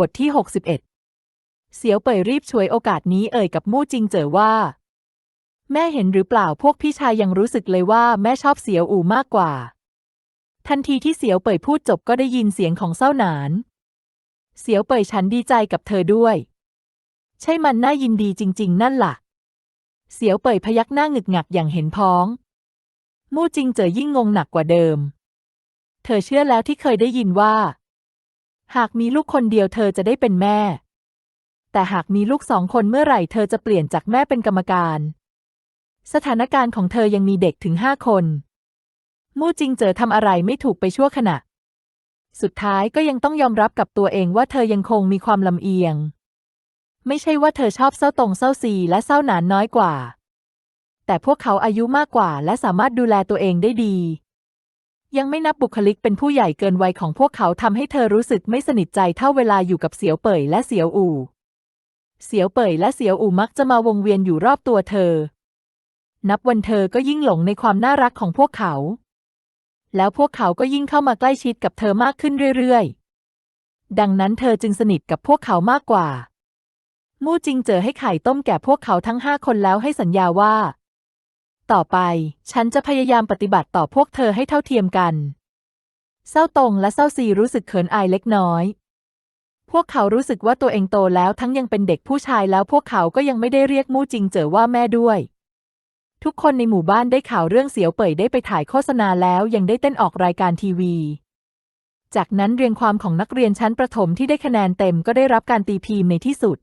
บทที่ 61 เสียวเป่ยรีบฉวยโอกาสนี้เอ่ยกับมู่จิงเจ๋อว่า แม่เห็นหรือเปล่าพวกพี่ชายยังรู้สึกเลยว่าแม่ชอบเสียวอู่มากกว่า ทันทีที่เสียวเป่ยพูดจบก็ได้ยินเสียงของเศร้าหนาน เสียวเป่ยฉันดีใจกับเธอด้วย ใช่มันน่ายินดีจริง ๆ นั่นล่ะ เสียวเป่ยพยักหน้าหงึกงักอย่างเห็นพ้อง มู่จิงเจ๋อยิ่งงงหนักกว่าเดิม เธอเชื่อแล้วที่เคยได้ยินว่า หากมีลูกคนเดียวเธอจะได้เป็นแม่ แต่หากมีลูกสองคนเมื่อไหร่เธอจะเปลี่ยนจากแม่เป็นกรรมการ สถานการณ์ของเธอยังมีเด็กถึงห้าคน มู่จิงเจอทำอะไรไม่ถูกไปชั่วขณะ สุดท้ายก็ยังต้องยอมรับกับตัวเองว่าเธอยังคงมีความลำเอียง ไม่ใช่ว่าเธอชอบเศร้าตรงเศร้าซีและเศร้าหนานน้อยกว่า แต่พวกเขาอายุมากกว่าและสามารถดูแลตัวเองได้ดี ยังไม่นับบุคลิกเป็นผู้ใหญ่เกินวัยของพวกเขาทำให้เธอรู้สึกไม่สนิทใจเท่าเวลาอยู่กับเสียวเป่ยและเสียวอู่ เสียวเป่ยและเสียวอู่มักจะมาวงเวียนอยู่รอบตัวเธอ นับวันเธอก็ยิ่งหลงในความน่ารักของพวกเขา แล้วพวกเขาก็ยิ่งเข้ามาใกล้ชิดกับเธอมากขึ้นเรื่อยๆ ดังนั้นเธอจึงสนิทกับพวกเขามากกว่า มู่จิงเจอให้ไข่ต้มแก่พวกเขาทั้งห้าคนแล้วให้สัญญาว่า ต่อไป ฉันจะพยายามปฏิบัติต่อพวกเธอให้เท่าเทียมกัน เศร้าตงและเศร้าซีรู้สึกเขินอายเล็กน้อย พวกเขารู้สึกว่าตัวเองโตแล้วทั้งยังเป็นเด็กผู้ชายแล้วพวกเขาก็ยังไม่ได้เรียกมู่จิงเจ๋อว่าแม่ด้วย ทุกคนในหมู่บ้านได้ข่าวเรื่องเสียวเป่ยได้ไปถ่ายโฆษณาแล้วยังได้เต้นออกรายการทีวี จากนั้นเรียงความของนักเรียนชั้นประถมที่ได้คะแนนเต็มก็ได้รับการตีพิมพ์ในที่สุด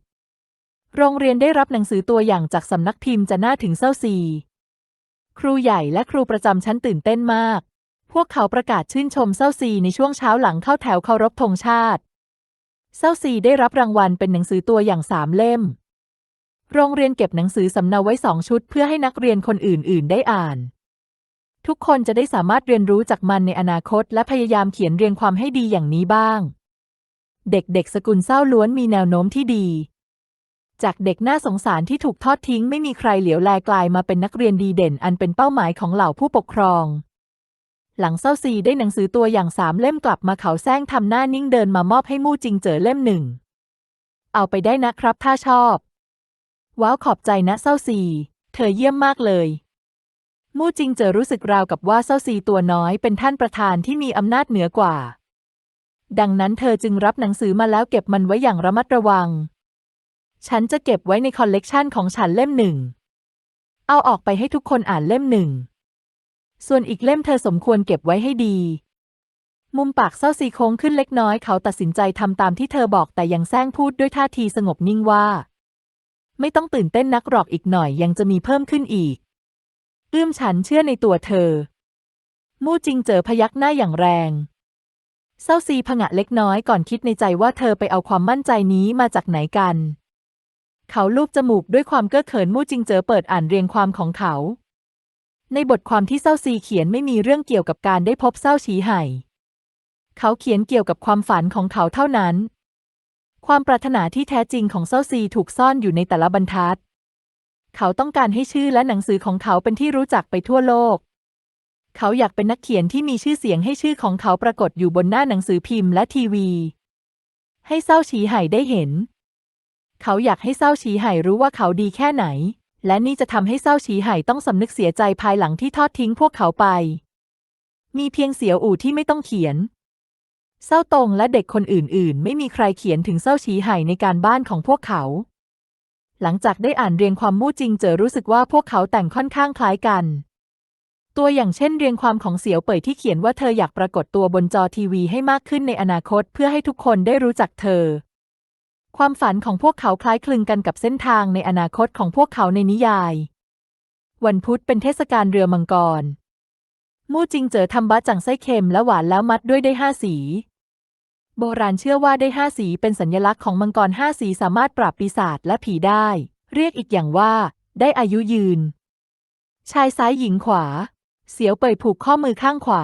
โรงเรียนได้รับหนังสือตัวอย่างจากสำนักพิมพ์จะน่าถึงเศร้าซี ครูใหญ่และครูประจำชั้นตื่นเต้นมาก พวกเขาประกาศชื่นชมเศร้าซีในช่วงเช้าหลังเข้าแถวเคารพธงชาติเศร้าซีได้รับรางวัลเป็นหนังสือตัวอย่างสามเล่ม โรงเรียนเก็บหนังสือสำเนาไว้สองชุดเพื่อให้นักเรียนคนอื่น ๆ ได้อ่าน ทุกคนจะได้สามารถเรียนรู้จากมันในอนาคต และพยายามเขียนเรียงความให้ดีอย่างนี้บ้าง เด็กๆสกุลเศร้าล้วนมีแนวโน้มที่ดี จากเด็กน่าสงสารที่ถูกทอดทิ้งไม่มีใครเหลียวแลกลายมาเป็นนักเรียนดีเด่นอันเป็นเป้าหมายของเหล่าผู้ปกครอง หลังเศร้าซีได้หนังสือตัวอย่างสามเล่มกลับมาเขาแซงทำหน้านิ่งเดินมามอบให้มู่จิงเจอเล่มหนึ่ง เอาไปได้นะครับถ้าชอบ ว้าวขอบใจนะเศร้าซี เธอเยี่ยมมากเลย มู่จิงเจอรู้สึกราวกับว่าเศร้าซีตัวน้อยเป็นท่านประธานที่มีอำนาจเหนือกว่าดังนั้นเธอจึงรับหนังสือมาแล้วเก็บมันไว้อย่างระมัดระวัง ฉันจะเก็บไว้ในคอลเลกชันของฉันเล่มหนึ่ง เอาออกไปให้ทุกคนอ่านเล่มหนึ่ง ส่วนอีกเล่มเธอสมควรเก็บไว้ให้ดี มุมปากเศร้าซีโค้งขึ้นเล็กน้อยเขาตัดสินใจทำตามที่เธอบอกแต่ยังแซงพูดด้วยท่าทีสงบนิ่งว่า ไม่ต้องตื่นเต้นนักหรอกอีกหน่อยยังจะมีเพิ่มขึ้นอีก เอื้อมฉันเชื่อในตัวเธอ มู่จิงเจอพยักหน้าอย่างแรงเศร้าซีผงะเล็กน้อยก่อนคิดในใจว่าเธอไปเอาความมั่นใจนี้มาจากไหนกัน เขาลูบจมูกด้วยความเก้อเขินมู่จิงเจอเปิดอ่านเรียงความของเขา ในบทความที่เศร้าซีเขียนไม่มีเรื่องเกี่ยวกับการได้พบเศร้าฉีไห่ เขาเขียนเกี่ยวกับความฝันของเขาเท่านั้น ความปรารถนาที่แท้จริงของเศร้าซีถูกซ่อนอยู่ในแต่ละบรรทัด เขาต้องการให้ชื่อและหนังสือของเขาเป็นที่รู้จักไปทั่วโลก เขาอยากเป็นนักเขียนที่มีชื่อเสียงให้ชื่อของเขาปรากฏอยู่บนหน้าหนังสือพิมพ์และทีวี ให้เศร้าฉีไห่ได้เห็น เขาอยากให้เศร้าฉีไห่รู้ว่าเขาดีแค่ไหน และนี่จะทำให้เศร้าฉีไห่ต้องสำนึกเสียใจภายหลังที่ทอดทิ้งพวกเขาไป มีเพียงเสียวอู่ที่ไม่ต้องเขียน เศร้าตงและเด็กคนอื่นๆ ไม่มีใครเขียนถึงเศร้าฉีไห่ในการบ้านของพวกเขา หลังจากได้อ่านเรียงความมู่จริงเจอรู้สึกว่าพวกเขาแต่งค่อนข้างคล้ายกัน ตัวอย่างเช่นเรียงความของเสียวเป่ยที่เขียนว่าเธออยากปรากฏตัวบนจอทีวีให้มากขึ้นในอนาคตเพื่อให้ทุกคนได้รู้จักเธอ ความฝันของพวกเขาคล้ายคลึงกันกับเส้นทางในอนาคตของพวกเขาในนิยาย วันพุธเป็นเทศกาลเรือมังกร มู่จิงเจอทำบะจังไส้เค็มและหวานแล้วมัดด้วยได้ห้าสี โบราณเชื่อว่าได้ห้าสีเป็นสัญลักษณ์ของมังกรห้าสีสามารถปราบปีศาจและผีได้ เรียกอีกอย่างว่า ได้อายุยืน ชายซ้ายหญิงขวา เสียวเป่ยผูกข้อมือข้างขวา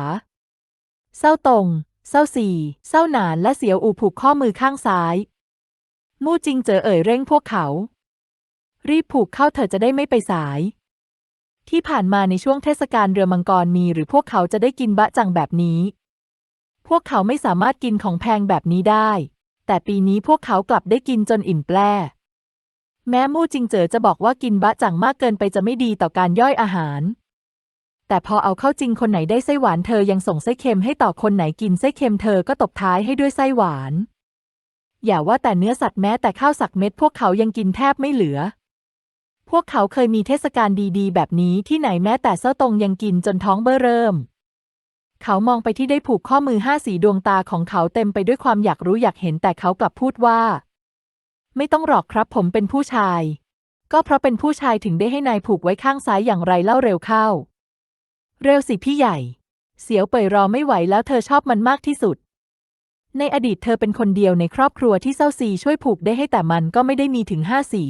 เศร้าตงเศร้าสีเศร้าหนานและเสียวอูผูกข้อมือข้างซ้าย มู่จิงเจอเอ่ยเร่งพวกเขา รีบผูกเข้าเธอจะได้ไม่ไปสาย ที่ผ่านมาในช่วงเทศกาลเรือมังกรมีหรือพวกเขาจะได้กินบะจังแบบนี้ พวกเขาไม่สามารถกินของแพงแบบนี้ได้ แต่ปีนี้พวกเขากลับได้กินจนอิ่มแปร่แม้มู่จิงเจ๋อจะบอกว่ากินบะจังมากเกินไปจะไม่ดีต่อการย่อยอาหาร แต่พอเอาเข้าจริงคนไหนได้ไส้หวานเธอยังส่งไส้เค็มให้ต่อคนไหนกินไส้เค็มเธอก็ตบท้ายให้ด้วยไส้หวาน อย่าว่าแต่เนื้อสัตว์แม้แต่ข้าวสักเม็ดพวกเขายังกินแทบไม่เหลือ พวกเขาเคยมีเทศกาลดีๆ แบบนี้ที่ไหนแม้แต่เส้าตรงยังกินจนท้องเบ้อเริ่ม เขามองไปที่ได้ผูกข้อมือห้าสีดวงตาของเขาเต็มไปด้วยความอยากรู้อยากเห็นแต่เขากลับพูดว่า ไม่ต้องหรอกครับผมเป็นผู้ชาย ก็เพราะเป็นผู้ชายถึงได้ให้นายผูกไว้ข้างซ้ายอย่างไรเล่าเร็วเข้า เร็วสิพี่ใหญ่ เสียวเป่ยรอไม่ไหวแล้วเธอชอบมันมากที่สุด ในอดีตเธอเป็นคนเดียวในครอบครัวที่เศร้าซีช่วยผูกได้ให้แต่มันก็ไม่ได้มีถึงห้าสี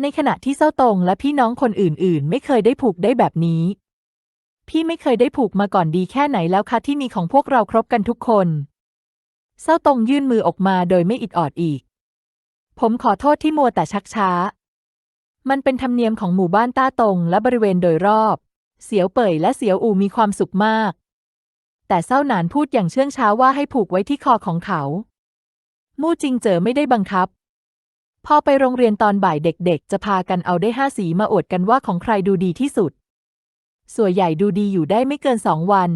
ในขณะที่เศร้าตรงและพี่น้องคนอื่นๆ ไม่เคยได้ผูกได้แบบนี้ พี่ไม่เคยได้ผูกมาก่อนดีแค่ไหนแล้วคะที่มีของพวกเราครบกันทุกคนเศร้าตรงยื่นมือออกมาโดยไม่อิดออดอีก ผมขอโทษที่มัวแต่ชักช้า มันเป็นธรรมเนียมของหมู่บ้านต้าตงและบริเวณโดยรอบ เสียวเป่ยและเสียวอูมีความสุขมาก แต่เศร้าหนานพูดอย่างเชื่องช้าว่าให้ผูกไว้ที่คอของเขา มู่จิงเจอไม่ได้บังคับ พอไปโรงเรียนตอนบ่ายเด็กๆ จะพากันเอาได้ห้าสีมาอวดกันว่าของใครดูดีที่สุด ส่วนใหญ่ดูดีอยู่ได้ไม่เกินสองวัน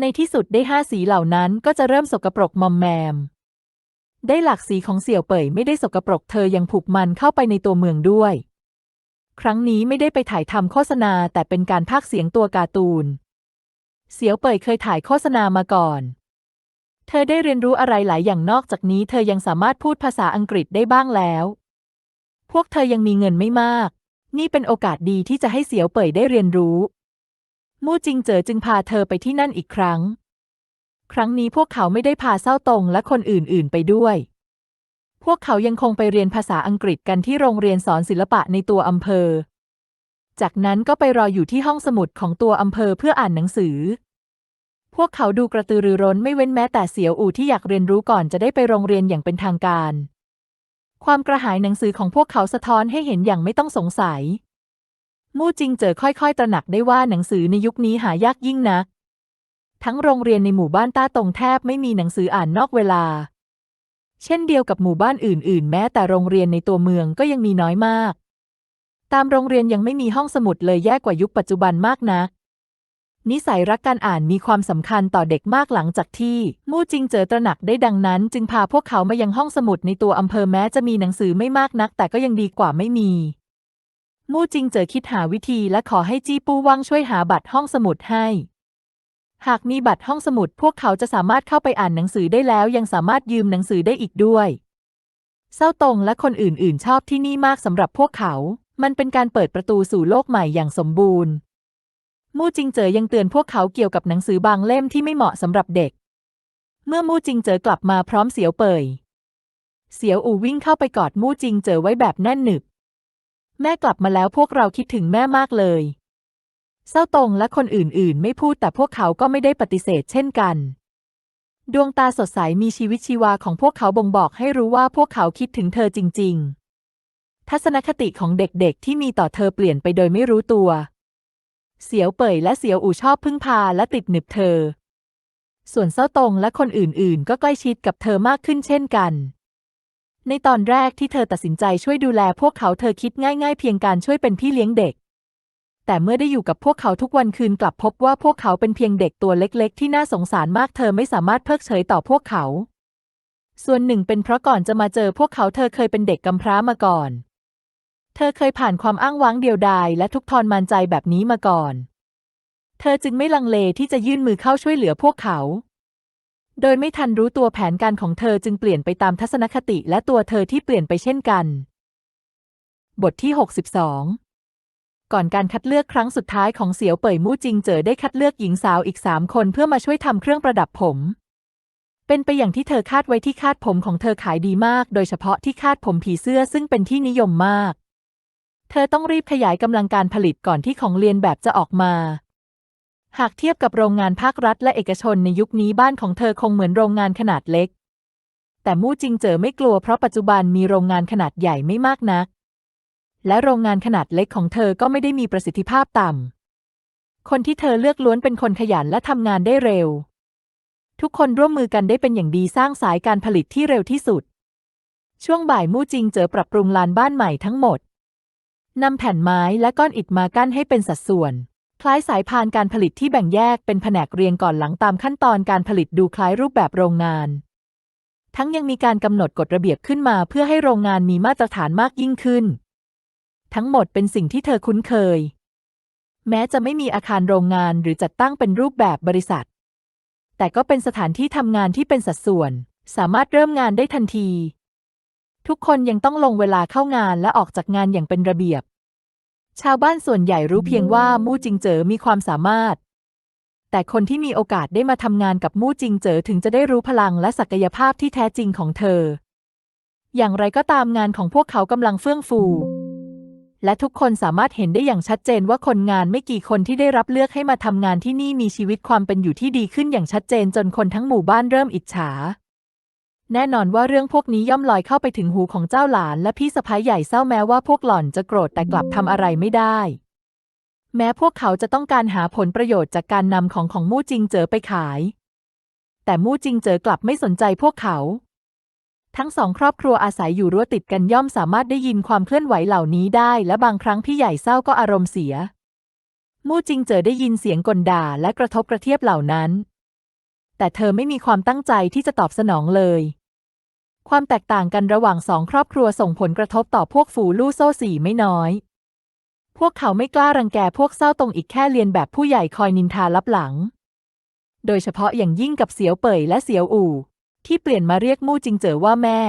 ในที่สุดได้ห้าสีเหล่านั้นก็จะเริ่มสกปรกมอมแมม ได้หลักสีของเสี่ยวเป่ยไม่ได้สกปรกเธอยังผูกมันเข้าไปในตัวเมืองด้วย ครั้งนี้ไม่ได้ไปถ่ายทำโฆษณาแต่เป็นการพากเสียงตัวการ์ตูน เสียวเป่ยเคยถ่ายโฆษณามาก่อน เธอได้เรียนรู้อะไรหลายอย่างนอกจากนี้ เธอยังสามารถพูดภาษาอังกฤษได้บ้างแล้ว พวกเธอยังมีเงินไม่มาก นี่เป็นโอกาสดีที่จะให้เสียวเป่ยได้เรียนรู้มู่จิงเจ๋อจึงพาเธอไปที่นั่นอีกครั้ง ครั้งนี้พวกเขาไม่ได้พาเศร้าตงและคนอื่นๆไปด้วย พวกเขายังคงไปเรียนภาษาอังกฤษกันที่โรงเรียนสอนศิลปะในตัวอำเภอ จากนั้นก็ไปรออยู่ที่ห้องสมุดของตัวอำเภอเพื่ออ่านหนังสือ พวกเขาดูกระตือรือร้นไม่เว้นแม้แต่เสียวอู่ที่อยากเรียนรู้ก่อนจะได้ไปโรงเรียนอย่างเป็นทางการ ความกระหายหนังสือของพวกเขาสะท้อนให้เห็นอย่างไม่ต้องสงสัย มู่จิงเจอค่อยๆ ตระหนักได้ว่าหนังสือในยุคนี้หายากยิ่งนัก ทั้งโรงเรียนในหมู่บ้านต้าตงแทบไม่มีหนังสืออ่านนอกเวลา เช่นเดียวกับหมู่บ้านอื่น ๆ แม้แต่โรงเรียนในตัวเมืองก็ยังมีน้อยมาก ตามโรงเรียนยังไม่มีห้องสมุดเลยแย่กว่ายุคปัจจุบันมากนักนิสัยรักการอ่านมีความสำคัญต่อเด็กมากหลังจากที่ มู่จิงเจอตระหนักได้ดังนั้น จึงพาพวกเขามายังห้องสมุดในตัวอำเภอแม้จะมีหนังสือไม่มากนัก แต่ก็ยังดีกว่าไม่มี มู่จิงเจอคิดหาวิธีและขอให้จี้ปู้ว่างช่วยหาบัตรห้องสมุดให้ หากมีบัตรห้องสมุด พวกเขาจะสามารถเข้าไปอ่านหนังสือได้แล้ว ยังสามารถยืมหนังสือได้อีกด้วยเศร้าตงและคนอื่นๆ ชอบที่นี่มากสำหรับพวกเขา มันเป็นการเปิดประตูสู่โลกใหม่อย่างสมบูรณ์ มู่จิงเจอยังเตือนพวกเขาเกี่ยวกับหนังสือบางเล่มที่ไม่เหมาะสำหรับเด็ก เมื่อมู่จิงเจอกลับมาพร้อมเสียวเป่ย เสียวอู่วิ่งเข้าไปกอดมู่จิงเจอไว้แบบแน่นหนึบ แม่กลับมาแล้วพวกเราคิดถึงแม่มากเลย เศร้าตงและคนอื่นๆ ไม่พูดแต่พวกเขาก็ไม่ได้ปฏิเสธเช่นกัน ดวงตาสดใสมีชีวิตชีวาของพวกเขาบ่งบอกให้รู้ว่าพวกเขาคิดถึงเธอจริง ๆ ทัศนคติของเด็กๆ ที่มีต่อเธอเปลี่ยนไปโดยไม่รู้ตัว เสียวเป่ยและเสียวอู่ชอบพึ่งพาและติดหนึบเธอ ส่วนเศร้าตงและคนอื่นๆ ก็ใกล้ชิดกับเธอมากขึ้นเช่นกัน ในตอนแรกที่เธอตัดสินใจช่วยดูแลพวกเขาเธอคิดง่าย ๆ เพียงการช่วยเป็นพี่เลี้ยงเด็ก แต่เมื่อได้อยู่กับพวกเขาทุกวันคืนกลับพบว่าพวกเขาเป็นเพียงเด็กตัวเล็ก ๆ ที่น่าสงสารมากเธอไม่สามารถเพิกเฉยต่อพวกเขาส่วนหนึ่งเป็นเพราะก่อนจะมาเจอพวกเขาเธอเคยเป็นเด็กกำพร้ามาก่อน เธอเคยผ่านความอ้างว้างเดียวดายและทุกข์ทรมานใจแบบนี้มาก่อน เธอจึงไม่ลังเลที่จะยื่นมือเข้าช่วยเหลือพวกเขา โดยไม่ทันรู้ตัวแผนการของเธอจึงเปลี่ยนไปตามทัศนคติและตัวเธอที่เปลี่ยนไปเช่นกัน บทที่ 62 ก่อนการคัดเลือกครั้งสุดท้ายของเสียวเป่ยมู่จิงเจอได้คัดเลือกหญิงสาวอีกสามคนเพื่อมาช่วยทำเครื่องประดับผมเป็นไปอย่างที่เธอคาดไว้ที่คาดผมของเธอขายดีมาก โดยเฉพาะที่คาดผมผีเสื้อซึ่งเป็นที่นิยมมาก เธอต้องรีบขยายกำลังการผลิตก่อนที่ของเรียนแบบจะออกมา หากเทียบกับโรงงานภาครัฐและเอกชนในยุคนี้บ้านของเธอคงเหมือนโรงงานขนาดเล็ก แต่มู่จิงเจอไม่กลัวเพราะปัจจุบันมีโรงงานขนาดใหญ่ไม่มากนัก และโรงงานขนาดเล็กของเธอก็ไม่ได้มีประสิทธิภาพต่ำ คนที่เธอเลือกล้วนเป็นคนขยันและทำงานได้เร็ว ทุกคนร่วมมือกันได้เป็นอย่างดีสร้างสายการผลิตที่เร็วที่สุด ช่วงบ่ายมู่จิงเจอปรับปรุงลานบ้านใหม่ทั้งหมด นำแผ่นไม้และก้อนอิฐมากั้นให้เป็นสัดส่วน คล้ายสายพานการผลิตที่แบ่งแยกเป็นแผนกเรียงก่อนหลังตามขั้นตอนการผลิตดูคล้ายรูปแบบโรงงาน ทั้งยังมีการกำหนดกฎระเบียบขึ้นมาเพื่อให้โรงงานมีมาตรฐานมากยิ่งขึ้น ทั้งหมดเป็นสิ่งที่เธอคุ้นเคย แม้จะไม่มีอาคารโรงงานหรือจัดตั้งเป็นรูปแบบบริษัท แต่ก็เป็นสถานที่ทำงานที่เป็นสัดส่วน สามารถเริ่มงานได้ทันที ทุกคนยังต้องลงเวลาเข้างานและออกจากงานอย่างเป็นระเบียบ ชาวบ้านส่วนใหญ่รู้เพียงว่ามู่จิงเจ๋อมีความสามารถ แต่คนที่มีโอกาสได้มาทำงานกับมู่จิงเจ๋อถึงจะได้รู้พลังและศักยภาพที่แท้จริงของเธอ อย่างไรก็ตามงานของพวกเขากำลังเฟื่องฟู และทุกคนสามารถเห็นได้อย่างชัดเจนว่าคนงานไม่กี่คนที่ได้รับเลือกให้มาทำงานที่นี่มีชีวิตความเป็นอยู่ที่ดีขึ้นอย่างชัดเจนจนคนทั้งหมู่บ้านเริ่มอิจฉา แน่นอนว่าเรื่องพวกนี้ย่อมลอยเข้าไปถึงหูของเจ้าหลาน และพี่สะพ้ายใหญ่เศร้าแม้ว่าพวกหล่อนจะโกรธแต่กลับทำอะไรไม่ได้ แม้พวกเขาจะต้องการหาผลประโยชน์จากการนำของของมู่จิงเจอไปขาย แต่มู่จิงเจอกลับไม่สนใจพวกเขา ทั้งสองครอบครัวอาศัยอยู่รั้วติดกันย่อมสามารถได้ยินความเคลื่อนไหวเหล่านี้ได้ และบางครั้งพี่ใหญ่เศร้าก็อารมณ์เสีย มู่จิงเจอได้ยินเสียงกลด่าและกระทบกระเทียบเหล่านั้น แต่เธอไม่มีความตั้งใจที่จะตอบสนองเลย ความแตกต่างกันระหว่างสองครอบครัวส่งผลกระทบต่อพวกฝูลู่โซ่สี่ไม่น้อย พวกเขาไม่กล้ารังแกพวกเศร้าตรงอีกแค่เรียนแบบผู้ใหญ่คอยนินทาลับหลัง โดยเฉพาะอย่างยิ่งกับเสียวเป่ยและเสียวอู่ ที่เปลี่ยนมาเรียกมู่จิงเจ๋อว่าแม่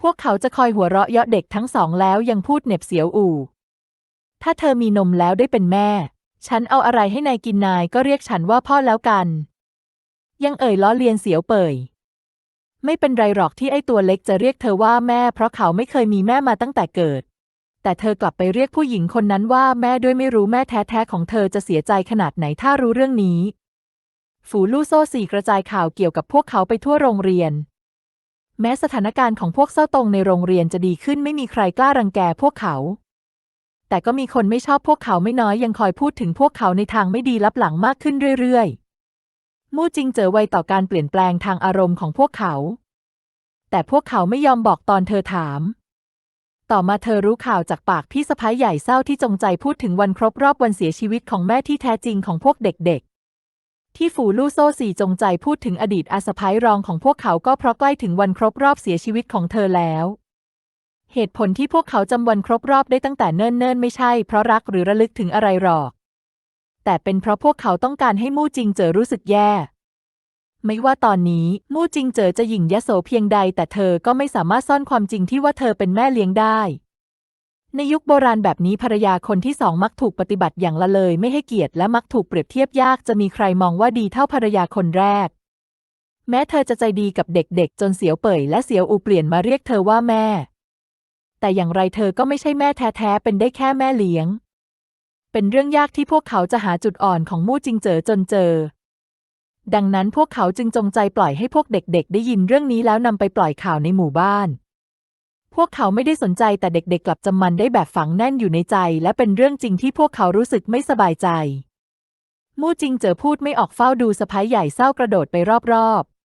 พวกเขาจะคอยหัวเราะเยาะเด็กทั้งสองแล้วยังพูดเหน็บเสียวอู่ ถ้าเธอมีนมแล้วได้เป็นแม่ ฉันเอาอะไรให้นายกินนายก็เรียกฉันว่าพ่อแล้วกัน ยังเอ่ยล้อเลียนเสียวเป่ย ไม่เป็นไรหรอกที่ไอ้ตัวเล็กจะเรียกเธอว่าแม่ เพราะเขาไม่เคยมีแม่มาตั้งแต่เกิด แต่เธอกลับไปเรียกผู้หญิงคนนั้นว่าแม่ด้วยไม่รู้แม่แท้ๆของเธอจะเสียใจขนาดไหนถ้ารู้เรื่องนี้ ฝูลู่โซ่สี่กระจายข่าวเกี่ยวกับพวกเขาไปทั่วโรงเรียน แม้สถานการณ์ของพวกเศร้าตรงในโรงเรียนจะดีขึ้นไม่มีใครกล้ารังแกพวกเขา แต่ก็มีคนไม่ชอบพวกเขาไม่น้อยยังคอยพูดถึงพวกเขาในทางไม่ดีลับหลังมากขึ้นเรื่อยๆ มู่จิงเจอไวต่อการเปลี่ยนแปลงทางอารมณ์ของพวกเขา แต่พวกเขาไม่ยอมบอกตอนเธอถาม ต่อมาเธอรู้ข่าวจากปากพี่สะพ้ายใหญ่เศร้าที่จงใจพูดถึงวันครบรอบวันเสียชีวิตของแม่ที่แท้จริงของพวกเด็กๆ ที่ฝูลู่โซ่สี่จงใจพูดถึงอดีตอาสะพ้ายรองของพวกเขาก็เพราะใกล้ถึงวันครบรอบเสียชีวิตของเธอแล้วเหตุผลที่พวกเขาจำวันครบรอบได้ตั้งแต่เนิ่นๆ ไม่ใช่เพราะรักหรือระลึกถึงอะไรหรอก แต่เป็นเพราะพวกเขาต้องการให้มู่จิงเจอรู้สึกแย่ ไม่ว่าตอนนี้มู่จิงเจอจะหยิ่งยโสเพียงใด แต่เธอก็ไม่สามารถซ่อนความจริงที่ว่าเธอเป็นแม่เลี้ยงได้ ในยุคโบราณแบบนี้ภรรยาคนที่สองมักถูกปฏิบัติอย่างละเลยไม่ให้เกียรติและมักถูกเปรียบเทียบยากจะมีใครมองว่าดีเท่าภรรยาคนแรก แม้เธอจะใจดีกับเด็กๆ จนเสียวเป่ยและเสียวอูเปลี่ยนมาเรียกเธอว่าแม่ แต่อย่างไรเธอก็ไม่ใช่แม่แท้ๆเป็นได้แค่แม่เลี้ยง เป็นเรื่องยากที่พวกเขาจะหาจุดอ่อนของมู่จิงเจอจนเจอ ดังนั้นพวกเขาจึงจงใจปล่อยให้พวกเด็กๆ ได้ยินเรื่องนี้แล้วนำไปปล่อยข่าวในหมู่บ้าน พวกเขาไม่ได้สนใจแต่เด็กๆ กลับจำมันได้แบบฝังแน่นอยู่ในใจ และเป็นเรื่องจริงที่พวกเขารู้สึกไม่สบายใจ มู่จิงเจอพูดไม่ออกเฝ้าดูสะพ้ายใหญ่เศร้ากระโดดไปรอบๆ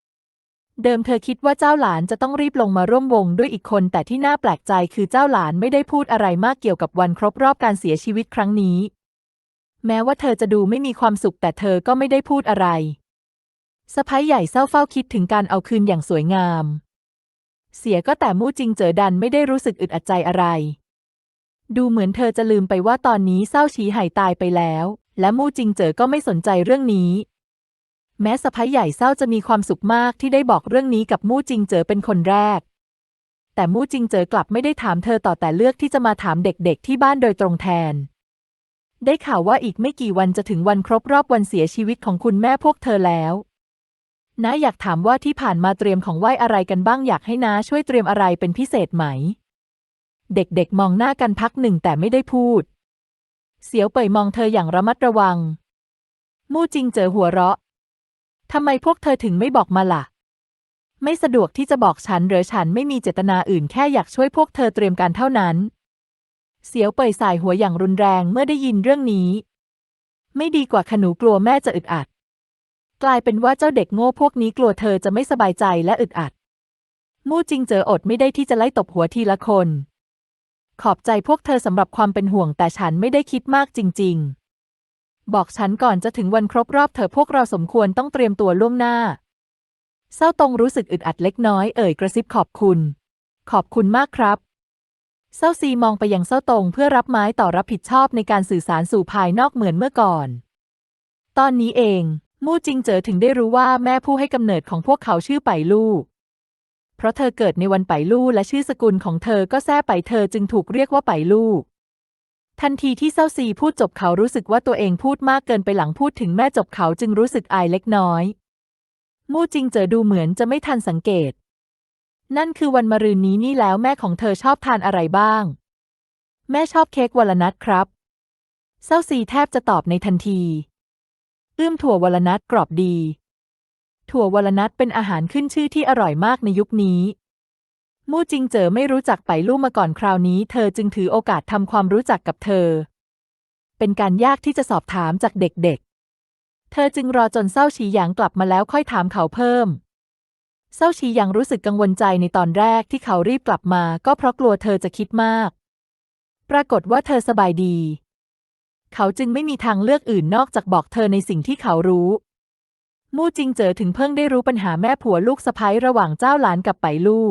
เดิมเธอคิดว่าเจ้าหลานจะต้องรีบลงมาร่วมวงด้วยอีกคน แต่ที่น่าแปลกใจคือเจ้าหลานไม่ได้พูดอะไรมากเกี่ยวกับวันครบรอบการเสียชีวิตครั้งนี้ แม้ว่าเธอจะดูไม่มีความสุขแต่เธอก็ไม่ได้พูดอะไรสะพ้ายใหญ่เศร้าเฝ้าคิดถึงการเอาคืนอย่างสวยงาม เสียก็แต่มู่จิงเจอดันไม่ได้รู้สึกอึดอัดใจอะไร ดูเหมือนเธอจะลืมไปว่าตอนนี้เศร้าชีหายตายไปแล้ว และมู่จิงเจอก็ไม่สนใจเรื่องนี้ แม้สะพ้ายใหญ่เศร้าจะมีความสุขมากที่ได้บอกเรื่องนี้กับมู่จิงเจอเป็นคนแรก แต่มู่จิงเจอกลับไม่ได้ถามเธอต่อแต่เลือกที่จะมาถามเด็กๆที่บ้านโดยตรงแทน ได้ข่าวว่าอีกไม่กี่วันจะถึงวันครบรอบวันเสียชีวิตของคุณแม่พวกเธอแล้วน้าอยากถามว่าที่ผ่านมาเตรียมของไหว้อะไรกันบ้างอยากให้น้าช่วยเตรียมอะไรเป็นพิเศษไหม เด็กๆมองหน้ากันพักหนึ่งแต่ไม่ได้พูด เสียวเป่ยมองเธออย่างระมัดระวัง มู่จิงเจอหัวเราะทำไมพวกเธอถึงไม่บอกมาล่ะ ไม่สะดวกที่จะบอกฉันหรือฉันไม่มีเจตนาอื่นแค่อยากช่วยพวกเธอเตรียมการเท่านั้น เสียวเป่ยสายหัวอย่างรุนแรงเมื่อได้ยินเรื่องนี้ ไม่ดีกว่าขนูกลัวแม่จะอึดอัด กลายเป็นว่าเจ้าเด็กโง่พวกนี้กลัวเธอจะไม่สบายใจและอึดอัด มู่จิงเจออดไม่ได้ที่จะไล่ตบหัวทีละคน ขอบใจพวกเธอสำหรับความเป็นห่วงแต่ฉันไม่ได้คิดมากจริง ๆ บอกฉันก่อนจะถึงวันครบรอบเธอพวกเราสมควรต้องเตรียมตัวล่วงหน้าเศร้าตรงรู้สึกอึดอัดเล็กน้อยเอ่ยกระซิบขอบคุณ ขอบคุณมากครับ เศร้าซีมองไปยังเศร้าตงเพื่อรับไม้ต่อรับผิดชอบในการสื่อสารสู่ภายนอกเหมือนเมื่อก่อน ตอนนี้เอง มู่จิงเจอถึงได้รู้ว่าแม่ผู้ให้กำเนิดของพวกเขาชื่อไปลู่ เพราะเธอเกิดในวันไปลู่และชื่อสกุลของเธอก็แท้ไปเธอจึงถูกเรียกว่าไปลู่ทันทีที่เศร้าซีพูดจบเขารู้สึกว่าตัวเองพูดมากเกินไปหลังพูดถึงแม่จบเขาจึงรู้สึกอายเล็กน้อย มู่จิงเจอดูเหมือนจะไม่ทันสังเกต นั่นคือวันมะรืนนี้นี่แล้วแม่ของเธอชอบทานอะไรบ้าง แม่ชอบเค้กวอลนัทครับเศร้าซีแทบจะตอบในทันทีเอื้อมถั่ววอลนัทกรอบดี ถั่ววอลนัทเป็นอาหารขึ้นชื่อที่อร่อยมากในยุคนี้ มู่จิงเจอไม่รู้จักไปลู่มาก่อนคราวนี้ เธอจึงถือโอกาสทำความรู้จักกับเธอ เป็นการยากที่จะสอบถามจากเด็กๆ เธอจึงรอจนเศร้าฉีหยางกลับมาแล้วค่อยถามเขาเพิ่ม เศร้าฉียางรู้สึกกังวลใจในตอนแรกที่เขารีบกลับมา ก็เพราะกลัวเธอจะคิดมาก ปรากฏว่าเธอสบายดี เขาจึงไม่มีทางเลือกอื่นนอกจากบอกเธอในสิ่งที่เขารู้ มู่จิงเจอถึงเพิ่งได้รู้ปัญหาแม่ผัวลูกสะใภ้ระหว่างเจ้าหลานกับไปลู่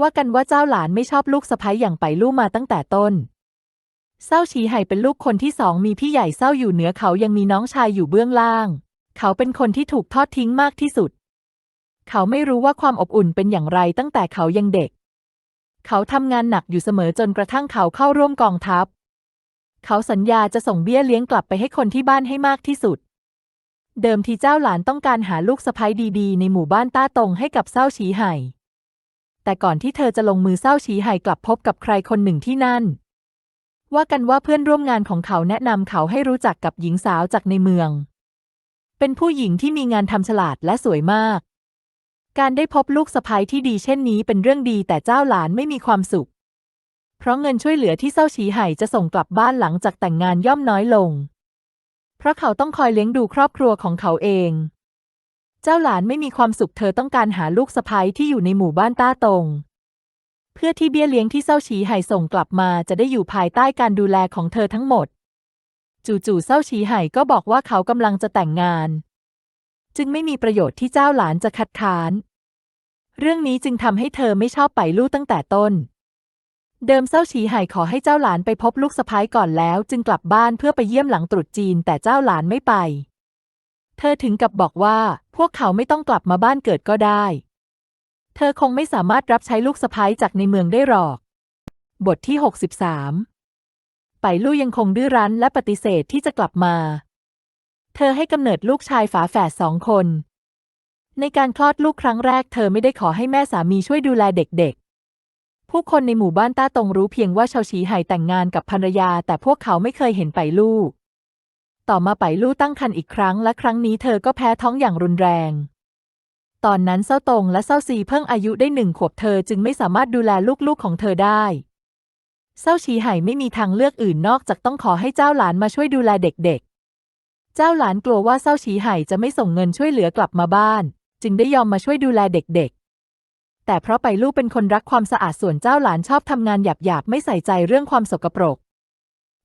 ว่ากันว่าเจ้าหลานไม่ชอบลูกสะใภ้อย่างไปลู่มาตั้งแต่ต้นเศร้าฉีไห่เป็นลูกคนที่สองมีพี่ใหญ่เศร้าอยู่เหนือเขายังมีน้องชายอยู่เบื้องล่าง เขาเป็นคนที่ถูกทอดทิ้งมากที่สุด เขาไม่รู้ว่าความอบอุ่นเป็นอย่างไรตั้งแต่เขายังเด็ก เขาทำงานหนักอยู่เสมอจนกระทั่งเขาเข้าร่วมกองทัพ เขาสัญญาจะส่งเบี้ยเลี้ยงกลับไปให้คนที่บ้านให้มากที่สุด เดิมทีเจ้าหลานต้องการหาลูกสะใภ้ดีๆ ในหมู่บ้านต้าตงให้กับเศร้าฉีไห่ แต่ก่อนที่เธอจะลงมือเศร้าฉีไห่กลับพบกับใครคนหนึ่งที่นั่น ว่ากันว่าเพื่อนร่วมงานของเขาแนะนำเขาให้รู้จักกับหญิงสาวจากในเมือง เป็นผู้หญิงที่มีงานทำฉลาดและสวยมาก การได้พบลูกสะใภ้ที่ดีเช่นนี้เป็นเรื่องดีแต่เจ้าหลานไม่มีความสุข เพราะเงินช่วยเหลือที่เศร้าฉีไห่จะส่งกลับบ้านหลังจากแต่งงานย่อมน้อยลง เพราะเขาต้องคอยเลี้ยงดูครอบครัวของเขาเอง เจ้าหลานไม่มีความสุขเธอต้องการหาลูกสะใภ้ที่อยู่ในหมู่บ้านต้าตง เพื่อที่เบี้ยเลี้ยงที่เศร้าฉีไห่ส่งกลับมาจะได้อยู่ภายใต้การดูแลของเธอทั้งหมด จู่ๆเศร้าฉีไห่ก็บอกว่าเขากำลังจะแต่งงาน จึงไม่มีประโยชน์ที่เจ้าหลานจะคัดค้าน เรื่องนี้จึงทำให้เธอไม่ชอบไปลู่ตั้งแต่ต้น เดิมเศร้าฉีไห่ขอให้เจ้าหลานไปพบลูกสะพ้ายก่อนแล้ว จึงกลับบ้านเพื่อไปเยี่ยมหลังตรุษจีนแต่เจ้าหลานไม่ไป เธอถึงกับบอกว่าพวกเขาไม่ต้องกลับมาบ้านเกิดก็ได้ เธอคงไม่สามารถรับใช้ลูกสะพ้ายจากในเมืองได้หรอก บทที่ 63ไปลู่ยังคงดื้อรั้นและปฏิเสธที่จะกลับมา เธอให้กำเนิดลูกชายฝาแฝดสองคน ในการคลอดลูกครั้งแรกเธอไม่ได้ขอให้แม่สามีช่วยดูแลเด็กๆ ผู้คนในหมู่บ้านต้าตงรู้เพียงว่าชาวชีไห่แต่งงานกับภรรยา แต่พวกเขาไม่เคยเห็นไปลู่ต่อมาไปลู่ตั้งครรภ์อีกครั้งและครั้งนี้เธอก็แพ้ท้องอย่างรุนแรง ตอนนั้นเศร้าตงและเศร้าซีเพิ่งอายุได้หนึ่งขวบเธอจึงไม่สามารถดูแลลูกๆของเธอได้เศร้าชีไห่ไม่มีทางเลือกอื่นนอกจากต้องขอให้เจ้าหลานมาช่วยดูแลเด็กๆ เจ้าหลานกลัวว่าเศร้าชีไห่จะไม่ส่งเงินช่วยเหลือกลับมาบ้าน จึงได้ยอมมาช่วยดูแลเด็กๆ แต่เพราะไปลูกเป็นคนรักความสะอาดส่วนเจ้าหลานชอบทำงานหยาบๆไม่ใส่ใจเรื่องความสกปรก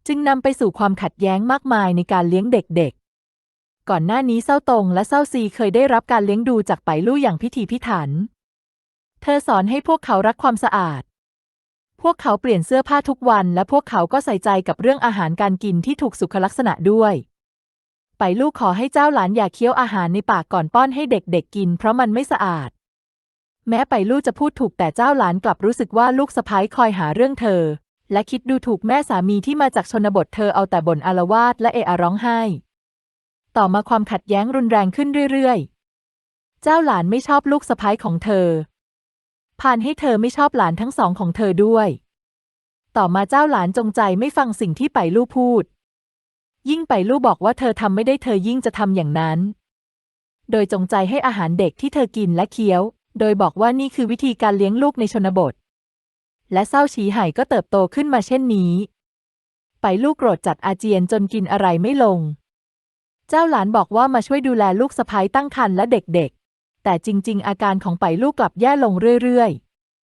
จึงนำไปสู่ความขัดแย้งมากมายในการเลี้ยงเด็กๆ ก่อนหน้านี้เศร้าตงและเศร้าซีเคยได้รับการเลี้ยงดูจากไปลู่อย่างพิถีพิถัน เธอสอนให้พวกเขารักความสะอาดพวกเขาเปลี่ยนเสื้อผ้าทุกวันและพวกเขาก็ใส่ใจกับเรื่องอาหารการกินที่ถูกสุขลักษณะด้วย ไปลูกขอให้เจ้าหลานอย่าเคี้ยวอาหารในปากก่อนป้อนให้เด็กๆกิน เพราะมันไม่สะอาด แม้ไปลูกจะพูดถูกแต่เจ้าหลานกลับรู้สึกว่าลูกสะพ้ายคอยหาเรื่องเธอ และคิดดูถูกแม่สามีที่มาจากชนบทเธอเอาแต่บ่นอาละวาดและเอะอะร้องไห้ ต่อมาความขัดแย้งรุนแรงขึ้นเรื่อยๆ เจ้าหลานไม่ชอบลูกสะพ้ายของเธอ ผ่านให้เธอไม่ชอบหลานทั้งสองของเธอด้วย ต่อมาเจ้าหลานจงใจไม่ฟังสิ่งที่ไปลู่พูด ยิ่งไปลู่บอกว่าเธอทำไม่ได้เธอยิ่งจะทำอย่างนั้น โดยจงใจให้อาหารเด็กที่เธอกินและเคี้ยว โดยบอกว่านี่คือวิธีการเลี้ยงลูกในชนบท และเศร้าฉีไห่ก็เติบโตขึ้นมาเช่นนี้ ไปลูกโกรธจัดอาเจียนจนกินอะไรไม่ลง เจ้าหลานบอกว่ามาช่วยดูแลลูกสะใภ้ตั้งครรภ์และเด็กๆ แต่จริง ๆ อาการของไปลูกกลับแย่ลงเรื่อย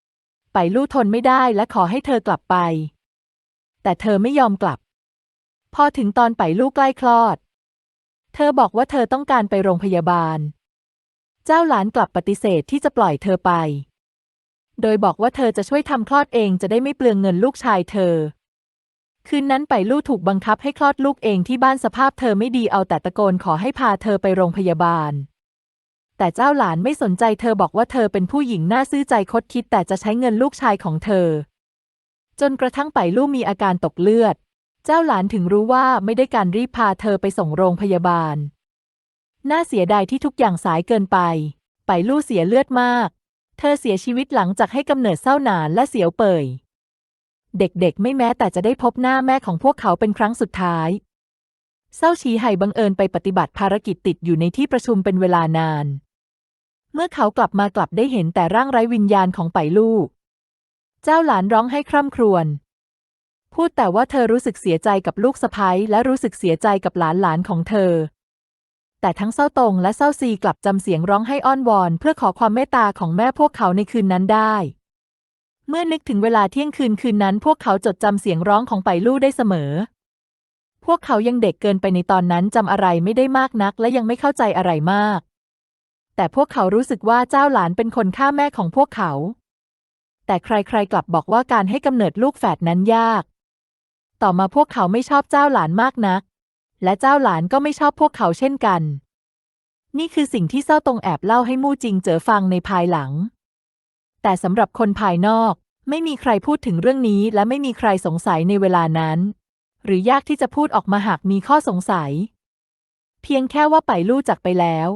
ๆ ไปลูกทนไม่ได้และขอให้เธอกลับไป แต่เธอไม่ยอมกลับ พอถึงตอนไปลูกใกล้คลอด เธอบอกว่าเธอต้องการไปโรงพยาบาล เจ้าหลานกลับปฏิเสธที่จะปล่อยเธอไป โดยบอกว่าเธอจะช่วยทำคลอดเองจะได้ไม่เปลืองเงินลูกชายเธอ คืนนั้นไปลูกถูกบังคับให้คลอดลูกเองที่บ้านสภาพเธอไม่ดีเอาแต่ตะโกนขอให้พาเธอไปโรงพยาบาล แต่เจ้าหลานไม่สนใจเธอบอกว่าเธอเป็นผู้หญิงน่าซื่อใจคดคิดแต่จะใช้เงินลูกชายของเธอ จนกระทั่งไปลูกมีอาการตกเลือด เจ้าหลานถึงรู้ว่าไม่ได้การรีบพาเธอไปส่งโรงพยาบาล น่าเสียดายที่ทุกอย่างสายเกินไป ไปลู่เสียเลือดมาก เธอเสียชีวิตหลังจากให้กำเนิดเศร้าหนานและเสียวเป่ย เด็กๆ ไม่แม้แต่จะได้พบหน้าแม่ของพวกเขาเป็นครั้งสุดท้าย เศร้าชีไห่บังเอิญไปปฏิบัติภารกิจติดอยู่ในที่ประชุมเป็นเวลานาน เมื่อเขากลับมากลับได้เห็นแต่ร่างไร้วิญญาณของไปลูกเจ้าหลานร้องให้คร่ำครวญ พูดแต่ว่าเธอรู้สึกเสียใจกับลูกสะใภ้และรู้สึกเสียใจกับหลานหลานของเธอ แต่ทั้งเศร้าตรงและเศร้าซีกลับจำเสียงร้องให้อ้อนวอน เพื่อขอความเมตตาของแม่พวกเขาในคืนนั้นได้ เมื่อนึกถึงเวลาเที่ยงคืนคืนนั้น พวกเขาจดจำเสียงร้องของไปลู่ได้เสมอ พวกเขายังเด็กเกินไปในตอนนั้นจำอะไรไม่ได้มากนัก และยังไม่เข้าใจอะไรมาก แต่พวกเขารู้สึกว่าเจ้าหลานเป็นคนฆ่าแม่ของพวกเขา แต่ใครๆกลับบอกว่าการให้กำเนิดลูกแฝดนั้นยาก ต่อมาพวกเขาไม่ชอบเจ้าหลานมากนัก และเจ้าหลานก็ไม่ชอบพวกเขาเช่นกัน นี่คือสิ่งที่เศร้าตรงแอบเล่าให้มู่จิงเจอฟังในภายหลัง แต่สำหรับคนภายนอก ไม่มีใครพูดถึงเรื่องนี้ และไม่มีใครสงสัยในเวลานั้น หรือยากที่จะพูดออกมาหากมีข้อสงสัย เพียงแค่ว่าไปลู่จากไปแล้ว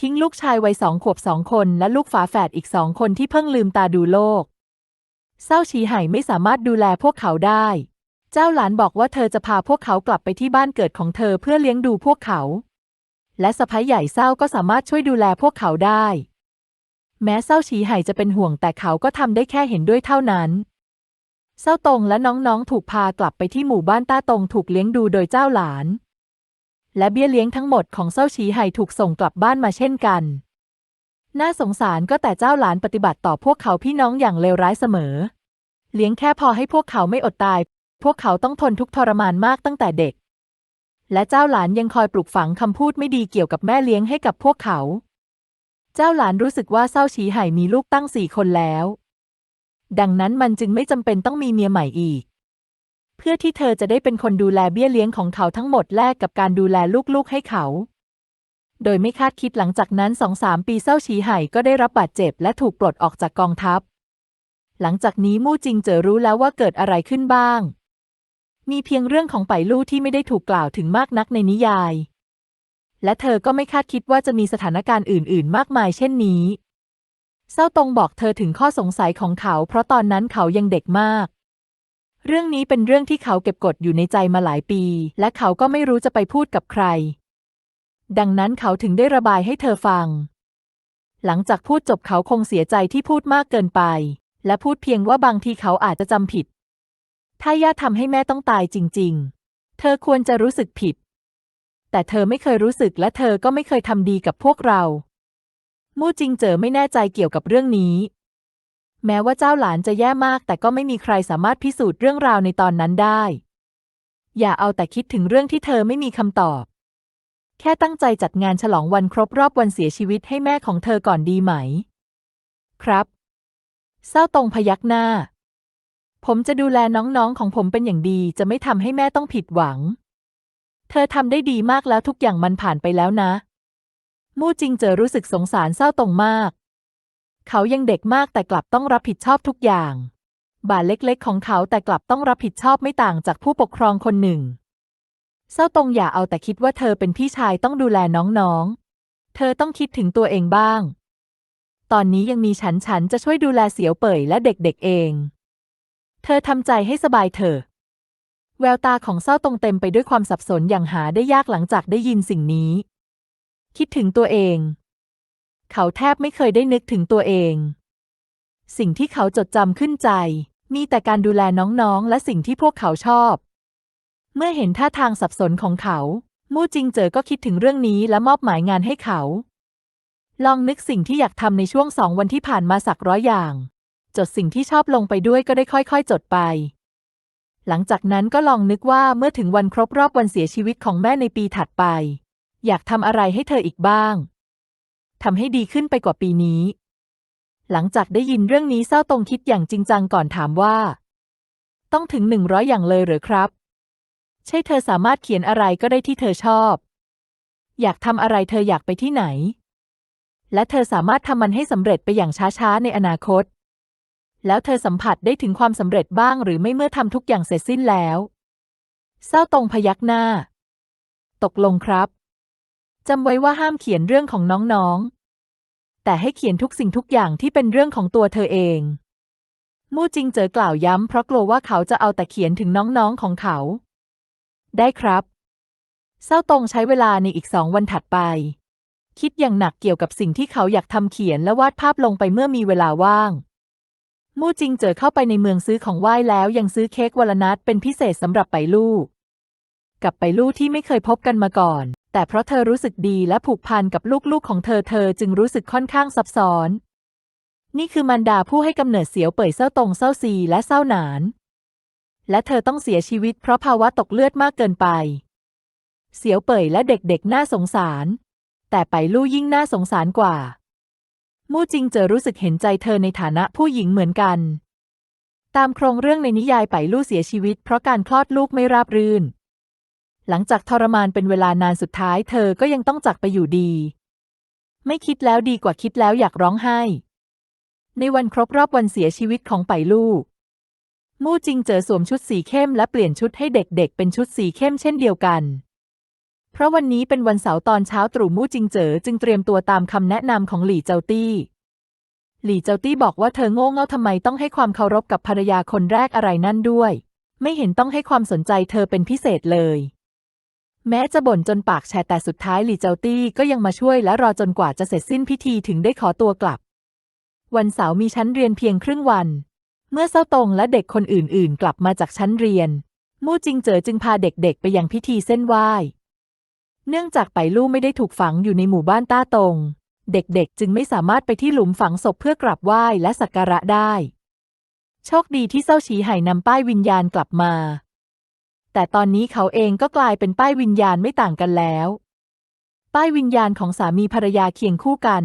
ทิ้งลูกชายวัยสองขวบสองคนและลูกฝาแฝดอีกสองคนที่เพิ่งลืมตาดูโลกเศร้าชีไห่ไม่สามารถดูแลพวกเขาได้ เจ้าหลานบอกว่าเธอจะพาพวกเขากลับไปที่บ้านเกิดของเธอเพื่อเลี้ยงดูพวกเขา และสะพ้ายใหญ่เศร้าก็สามารถช่วยดูแลพวกเขาได้ แม้เศร้าชีไห่จะเป็นห่วงแต่เขาก็ทำได้แค่เห็นด้วยเท่านั้นเศร้าตงและน้องๆถูกพากลับไปที่หมู่บ้านต้าตงถูกเลี้ยงดูโดยเจ้าหลาน และเบี้ยเลี้ยงทั้งหมดของเศร้าชีไห่ถูกส่งกลับบ้านมาเช่นกัน น่าสงสารก็แต่เจ้าหลานปฏิบัติต่อพวกเขาพี่น้องอย่างเลวร้ายเสมอ เลี้ยงแค่พอให้พวกเขาไม่อดตาย พวกเขาต้องทนทุกทรมานมากตั้งแต่เด็ก และเจ้าหลานยังคอยปลูกฝังคำพูดไม่ดีเกี่ยวกับแม่เลี้ยงให้กับพวกเขา เจ้าหลานรู้สึกว่าเศร้าชีไห่มีลูกตั้งสี่คนแล้ว ดังนั้นมันจึงไม่จำเป็นต้องมีเมียใหม่อีก เพื่อที่เธอจะได้เป็นคนดูแลเบี้ยเลี้ยงของเขาทั้งหมดแลกกับการดูแลลูกๆให้เขา โดยไม่คาดคิดหลังจากนั้นสองสามปีเศร้าชีไห่ก็ได้รับบาดเจ็บและถูกปลดออกจากกองทัพ หลังจากนี้มู่จิงเจอรู้แล้วว่าเกิดอะไรขึ้นบ้าง มีเพียงเรื่องของไปลู่ที่ไม่ได้ถูกกล่าวถึงมากนักในนิยาย และเธอก็ไม่คาดคิดว่าจะมีสถานการณ์อื่น ๆ มากมายเช่นนี้เศร้าตงบอกเธอถึงข้อสงสัยของเขา เพราะตอนนั้นเขายังเด็กมาก เรื่องนี้เป็นเรื่องที่เขาเก็บกดอยู่ในใจมาหลายปี และเขาก็ไม่รู้จะไปพูดกับใคร ดังนั้นเขาถึงได้ระบายให้เธอฟัง หลังจากพูดจบเขาคงเสียใจที่พูดมากเกินไป และพูดเพียงว่าบางทีเขาอาจจะจำผิด ถ้าย่าทำให้แม่ต้องตายจริง ๆ เธอควรจะรู้สึกผิด แต่เธอไม่เคยรู้สึกและเธอก็ไม่เคยทำดีกับพวกเรา มู่จิงเจอไม่แน่ใจเกี่ยวกับเรื่องนี้ แม้ว่าเจ้าหลานจะแย่มาก แต่ก็ไม่มีใครสามารถพิสูจน์เรื่องราวในตอนนั้นได้ อย่าเอาแต่คิดถึงเรื่องที่เธอไม่มีคำตอบ แค่ตั้งใจจัดงานฉลองวันครบรอบวันเสียชีวิตให้แม่ของเธอก่อนดีไหม ครับเศร้าตรงพยักหน้า ผมจะดูแลน้องๆของผมเป็นอย่างดี จะไม่ทำให้แม่ต้องผิดหวัง เธอทำได้ดีมากแล้วทุกอย่างมันผ่านไปแล้วนะ มู่จิงเจอรู้สึกสงสารเศร้าตรงมาก เขายังเด็กมากแต่กลับต้องรับผิดชอบทุกอย่าง บาทเล็กๆ ของเขาแต่กลับต้องรับผิดชอบไม่ต่างจากผู้ปกครองคนหนึ่ง เศร้าตรงอย่าเอาแต่คิดว่าเธอเป็นพี่ชายต้องดูแลน้องๆ เธอต้องคิดถึงตัวเองบ้าง ตอนนี้ยังมีฉันฉันจะช่วยดูแลเสียวเป่ยและเด็กๆเอง เธอทำใจให้สบายเถอะ แววตาของเศร้าตรงเต็มไปด้วยความสับสนอย่างหาได้ยากหลังจากได้ยินสิ่งนี้ คิดถึงตัวเอง เขาแทบไม่เคยได้นึกถึงตัวเอง สิ่งที่เขาจดจำขึ้นใจ มีแต่การดูแลน้องๆ และสิ่งที่พวกเขาชอบ เมื่อเห็นท่าทางสับสนของเขา มู่จิงเจอก็คิดถึงเรื่องนี้และมอบหมายงานให้เขา ลองนึกสิ่งที่อยากทำในช่วงสองวันที่ผ่านมาสักร้อยอย่าง จดสิ่งที่ชอบลงไปด้วยก็ได้ค่อยๆ จดไป หลังจากนั้นก็ลองนึกว่าเมื่อถึงวันครบรอบวันเสียชีวิตของแม่ในปีถัดไป อยากทำอะไรให้เธออีกบ้างทำให้ดีขึ้นไปกว่าปีนี้ หลังจากได้ยินเรื่องนี้เศร้าตรงคิดอย่างจริงจังก่อนถามว่า ต้องถึงหนึ่งร้อยอย่างเลยหรือครับ ใช่เธอสามารถเขียนอะไรก็ได้ที่เธอชอบ อยากทำอะไรเธออยากไปที่ไหน และเธอสามารถทำมันให้สำเร็จไปอย่างช้าๆในอนาคต แล้วเธอสัมผัสได้ถึงความสำเร็จบ้างหรือไม่เมื่อทำทุกอย่างเสร็จสิ้นแล้วเศร้าตรงพยักหน้า ตกลงครับจำไว้ว่าห้ามเขียนเรื่องของน้องๆ แต่ให้เขียนทุกสิ่งทุกอย่างที่เป็นเรื่องของตัวเธอเอง มู่จิงเจอกล่าวย้ำเพราะกลัวว่าเขาจะเอาแต่เขียนถึงน้องๆของเขา ได้ครับเศร้าตรงใช้เวลาในอีกสองวันถัดไป คิดอย่างหนักเกี่ยวกับสิ่งที่เขาอยากทำเขียนและวาดภาพลงไปเมื่อมีเวลาว่าง มู่จิงเจอเข้าไปในเมืองซื้อของไหว้แล้วยังซื้อเค้กวลนัทเป็นพิเศษสำหรับไปลู่กับไปลู่ที่ไม่เคยพบกันมาก่อน แต่เพราะเธอรู้สึกดีและผูกพันกับลูกๆของเธอเธอจึงรู้สึกค่อนข้างซับซ้อน นี่คือมารดาผู้ให้กำเนิดเสียวเป่ยเศร้าตรงเศร้าซีและเศร้าหนาน และเธอต้องเสียชีวิตเพราะภาวะตกเลือดมากเกินไป เสียวเป่ยและเด็กๆน่าสงสาร แต่ไปลู่ยิ่งน่าสงสารกว่า มู่จิงเจอรู้สึกเห็นใจเธอในฐานะผู้หญิงเหมือนกัน ตามโครงเรื่องในนิยายไปลู่เสียชีวิต เพราะการคลอดลูกไม่ราบรื่น หลังจากทรมานเป็นเวลานานสุดท้าย เธอก็ยังต้องจากไปอยู่ดี ไม่คิดแล้วดีกว่าคิดแล้วอยากร้องไห้ ในวันครบรอบวันเสียชีวิตของไปลู่มู่จิงเจอสวมชุดสีเข้มและเปลี่ยนชุดให้เด็กๆ เป็นชุดสีเข้มเช่นเดียวกัน เพราะวันนี้เป็นวันเสาร์ตอนเช้าตรู่มู่จิงเจอจึงเตรียมตัวตามคำแนะนำของหลี่เจาตี้ หลี่เจาตี้บอกว่าเธอโง่เง่าทำไมต้องให้ความเคารพกับภรรยาคนแรกอะไรนั่นด้วย ไม่เห็นต้องให้ความสนใจเธอเป็นพิเศษเลย แม้จะบ่นจนปากแฉแต่สุดท้ายหลี่เจาตี้ก็ยังมาช่วยและรอจนกว่าจะเสร็จสิ้นพิธีถึงได้ขอตัวกลับ วันเสาร์มีชั้นเรียนเพียงครึ่งวัน เมื่อเศร้าตงและเด็กคนอื่นๆ กลับมาจากชั้นเรียน มู่จิงเจอจึงพาเด็กๆ ไปยังพิธีเส้นไหว้ เนื่องจากไปลู่ไม่ได้ถูกฝังอยู่ในหมู่บ้านต้าตง เด็กๆ จึงไม่สามารถไปที่หลุมฝังศพเพื่อกราบไหว้และสักการะได้ โชคดีที่เจ้าฉีไห่นำป้ายวิญญาณกลับมา แต่ตอนนี้เขาเองก็กลายเป็นป้ายวิญญาณไม่ต่างกันแล้ว ป้ายวิญญาณของสามีภรรยาเคียงคู่กัน